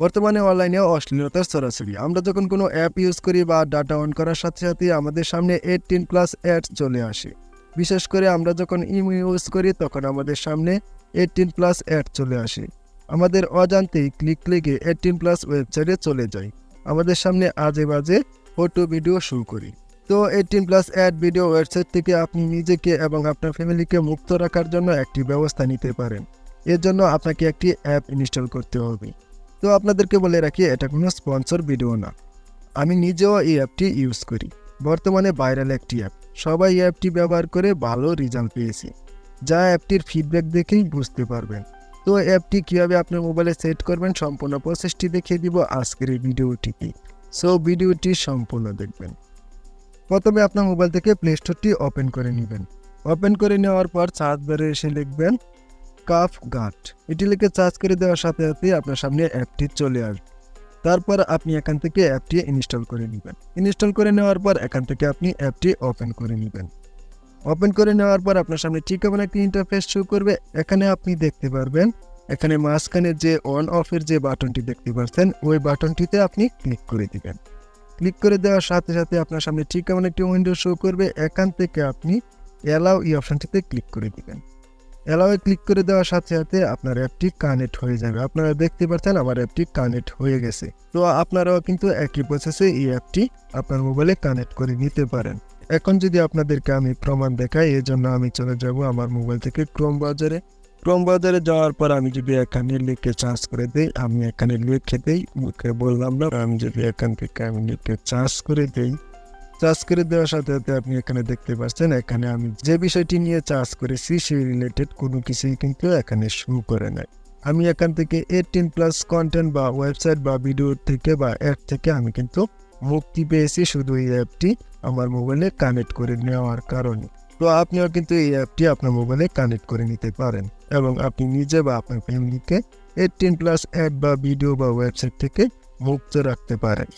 বর্তমানে অনলাইনে অশ্লীলতার সরাসরি। আমরা যখন কোনো অ্যাপ ইউজ করি বা ডাটা অন করার সাথে সাথে আমাদের সামনে এইটিন প্লাস অ্যাডস চলে আসে। বিশেষ করে আমরা যখন ইমো ইউজ করি, তখন আমাদের সামনে এইটিন প্লাস অ্যাড চলে আসে। আমাদের অজান্তেই ক্লিক ক্লিকে এইটিন প্লাস ওয়েবসাইটে চলে যাই আমাদের সামনে আজে বাজে ফটো ভিডিও শুরু করি। তো eighteen plus ad video website থেকে আপনি নিজেকে এবং আপনার ফ্যামিলিকে মুক্ত রাখার জন্য একটি ব্যবস্থা নিতে পারেন। এর জন্য আপনাকে একটি অ্যাপ ইনস্টল করতে হবে। তো আপনাদেরকে বলে রাখি, এটা কোনো স্পন্সর ভিডিও না। আমি নিজেও এই অ্যাপটি ইউজ করি। বর্তমানে ভাইরাল একটি অ্যাপ সবাই এই অ্যাপটি ব্যবহার করে ভালো রেজাল্ট পেয়েছে। যা অ্যাপটির ফিডব্যাক দেখেই বুঝতে পারবেন। তো অ্যাপটি কীভাবে আপনার মোবাইলে সেট করবেন, সম্পূর্ণ প্রসেসটি দেখিয়ে দিব আজকের এই ভিডিওটিতে সো ভিডিওটি সম্পূর্ণ দেখবেন। প্রথমে আপনার মোবাইল থেকে প্লে স্টোরটি ওপেন করে নেবেন। ওপেন করে নেওয়ার পর চার্জ বারে এসে লিখবেন কাফ গাট। এটি লিখে চার্জ করে দেওয়ার সাথে সাথে আপনার সামনে অ্যাপটি চলে আসবে। তারপর আপনি এখান থেকে অ্যাপটি ইনস্টল করে নেবেন। ইনস্টল করে নেওয়ার পর এখান থেকে আপনি অ্যাপটি ওপেন করে নেবেন। ওপেন করে নেওয়ার পর আপনার সামনে ঠিক এমন একটি ইন্টারফেস শো করবে। এখানে আপনি দেখতে পারবেন, এখানে মাঝখানে যে অন অফের যে বাটনটি দেখতে পাচ্ছেন, ওই বাটনটিতে আপনি ক্লিক করে দিবেন। ক্লিক করে দেওয়ার সাথে সাথে আপনার সামনে ঠিক এমন একটি উইন্ডো শো করবে। এখান থেকে আপনি অ্যালাউ এই অপশনটিতে ক্লিক করে দিবেন। অ্যালাউয়ে ক্লিক করে দেওয়ার সাথে সাথে আপনার অ্যাপটি কানেক্ট হয়ে যাবে। আপনারা দেখতে পাচ্ছেন আমার অ্যাপটি কানেক্ট হয়ে গেছে। তো আপনারাও কিন্তু একই প্রসেসে এই অ্যাপটি আপনার মোবাইলে কানেক্ট করে নিতে পারেন। এখন যদি আপনাদেরকে আমি প্রমাণ দেখাই এর জন্য আমি চলে যাব আমার মোবাইল থেকে ক্রোম বাজারে ক্রোম বাজারে যাওয়ার পর আমি যদি এখানে লিখে চার্জ করে দিই, আমি এখানে লিখে দিই, মুখে বললাম না, আমি যদি এখান থেকে আমি লিখে চার্জ করে দিই চার্জ করে দেওয়ার সাথে সাথে আপনি এখানে দেখতে পাচ্ছেন, এখানে আমি যে বিষয়টি নিয়ে চার্জ করেছি সেই রিলেটেড কোনো কিছুই কিন্তু এখানে শো করে নাই। আমি এখান থেকে এইটিন প্লাস কন্টেন্ট বা ওয়েবসাইট বা ভিডিও থেকে বা অ্যাপ থেকে আমি কিন্তু মুক্তি পেয়েছি শুধু এই অ্যাপটি আমার মোবাইলে কানেক্ট করে নেওয়ার কারণে। তো আপনিও কিন্তু এই অ্যাপটি আপনার মোবাইলে কানেক্ট করে নিতে পারেন এবং আপনি নিজে বা আপনার ফ্যামিলিকে এইটিন প্লাস অ্যাড বা ভিডিও বা ওয়েবসাইট থেকে মুক্ত রাখতে পারেন।